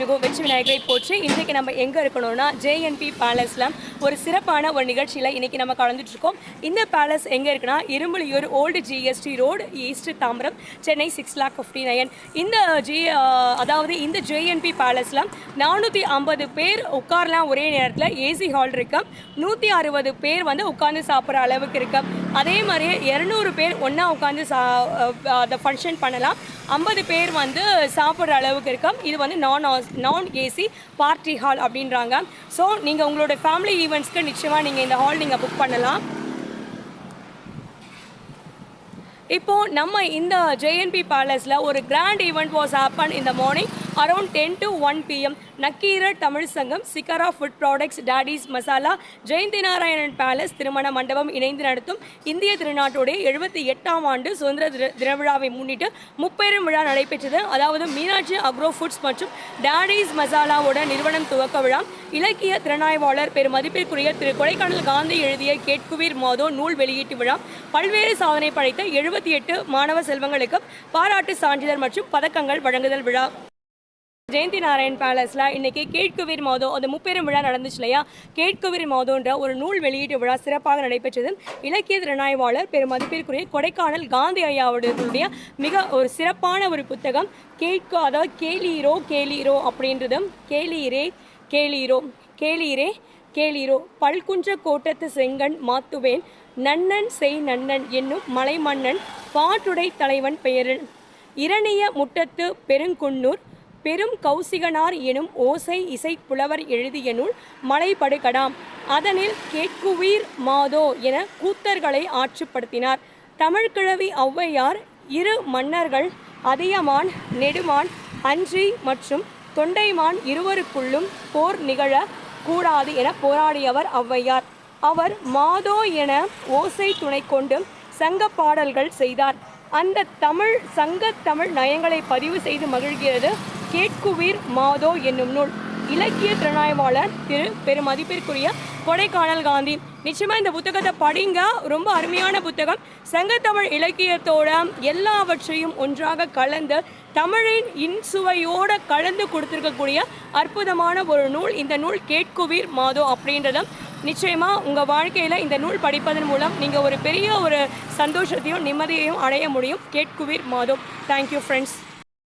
மிகவும் வெற்றி விநாயகரை போற்றி இன்றைக்கு நம்ம எங்கே இருக்கணும்னா ஜேஎன்பி பேலஸில் ஒரு சிறப்பான ஒரு நிகழ்ச்சியில் இன்றைக்கி நம்ம கலந்துட்டு இருக்கோம் இந்த பேலஸ் எங்கே இருக்குன்னா Irumbuliyur old GST road east Tambaram Chennai six lakh fifty nine இந்த ஜி அதாவது இந்த ஜேஎன்பி பேலஸில் நானூற்றி ஐம்பது பேர் உட்காரலாம் ஒரே நேரத்தில். ஏசி ஹால் இருக்கு. நூற்றி அறுபது பேர் வந்து உட்காந்து சாப்பிட்ற அளவுக்கு இருக்கு. அதே மாதிரி இரநூறு பேர் ஒன்றா உட்காந்து சா அதை ஃபங்க்ஷன் பண்ணலாம். ஐம்பது பேர் வந்து சாப்பிட்ற அளவுக்கு இருக்கும் இது வந்து நான் நான் ஏசி பார்ட்டி ஹால் அப்படின்றாங்க. ஸோ நீங்கள் உங்களோட ஃபேமிலி ஈவெண்ட்ஸ்க்கு நிச்சயமாக நீங்கள் இந்த ஹால் நீங்கள் புக் பண்ணலாம். இப்போ நம்ம இந்த ஜேஎன்பி பேலஸில் ஒரு கிராண்ட் ஈவெண்ட் வாஸ் ஹேப்பன் இந்த morning around ten to one PM Nakkeerar Tamil Sangam Sikkara food products Teddy's masala Jayanthi Narayanan palace திருமண மண்டபம் இணைந்து நடத்தும் இந்திய திருநாட்டுடைய எழுபத்தி எட்டாம் ஆண்டு சுதந்திர தின விழாவை முன்னிட்டு முப்பெரும் விழா நடைபெற்றது. அதாவது மீனாட்சி அக்ரோ ஃபுட்ஸ் மற்றும் டேடிஸ் மசாலாவோட நிறுவனம் துவக்க விழா. இலக்கிய திறனாய்வாளர் பெரும் மதிப்பிற்குரிய திரு. கொடைக்கானல் காந்தி எழுதிய கேட்குவீர் மாதோ நூல் வெளியீட்டு விழா. பல்வேறு சாதனை படைத்த எழுபத்தி எட்டு மாணவ செல்வங்களுக்கு பாராட்டு சான்றிதழ் மற்றும் பதக்கங்கள் வழங்குதல் விழா. ஜெயந்தி நாராயண் பேலஸில் இன்னைக்கு கேட்குவீர் மாதம் அந்த முப்பெரும் விழா நடந்துச்சு இல்லையா? கேட்குவீர் மாதோன்ற ஒரு நூல் வெளியீட்டு விழா சிறப்பாக நடைபெற்றது. இலக்கிய திறனாய்வாளர் பெரும் மதிப்பிற்குரிய கொடைக்கானல் காந்தி ஐயாவுடைய மிக ஒரு சிறப்பான ஒரு புத்தகம் கேட்க அதாவது கேளீரோ கேளீரோ அப்படின்றதும் கேளீரே கேளீரோ கேளீரே கேளீரோ பல்குன்ற கோட்டத்து செங்கன் மாத்துவேன் நன்னன் செய் நன்னன் என்னும் மலைமன்னன் பாட்டுடை தலைவன் பெயரில் இரணிய முட்டத்து பெருங்குன்னூர் பெரும் கௌசிகனார் எனும் ஓசை இசை புலவர் எழுதிய நூல் மலைபடுகடாம் அதனில் கேட்குவீர் மாதோ என கூத்தர்களை ஆட்சிப்படுத்தினார். தமிழ்கிழவி ஔவையார் இரு மன்னர்கள் அதியமான் நெடுமான் அன்றி மற்றும் தொண்டைமான் இருவருக்குள்ளும் போர் நிகழ கூடாது என போராடியவர் ஔவையார். அவர் மாதோ என ஓசை துணை கொண்டு சங்க பாடல்கள் செய்தார். அந்த தமிழ் சங்க தமிழ் நயங்களை பதிவு செய்து மகிழ்கிறது கேட்குவீர் மாதோ என்னும் நூல். இலக்கிய திறனாய்வாளர் திரு பெருமதிப்பிற்குரிய கொடைக்கானல் காந்தி. நிச்சயமாக இந்த புத்தகத்தை படிங்க. ரொம்ப அருமையான புத்தகம். சங்கத்தமிழ் இலக்கியத்தோட எல்லாவற்றையும் ஒன்றாக கலந்து தமிழின் இன்சுவையோடு கலந்து கொடுத்துருக்கக்கூடிய அற்புதமான ஒரு நூல். இந்த நூல் கேட்குவீர் மாதோ அப்படின்றதும் நிச்சயமாக உங்கள் வாழ்க்கையில் இந்த நூல் படிப்பதன் மூலம் நீங்கள் ஒரு பெரிய ஒரு சந்தோஷத்தையும் நிம்மதியையும் அடைய முடியும். கேட்குவீர் மாதோ. Thank you friends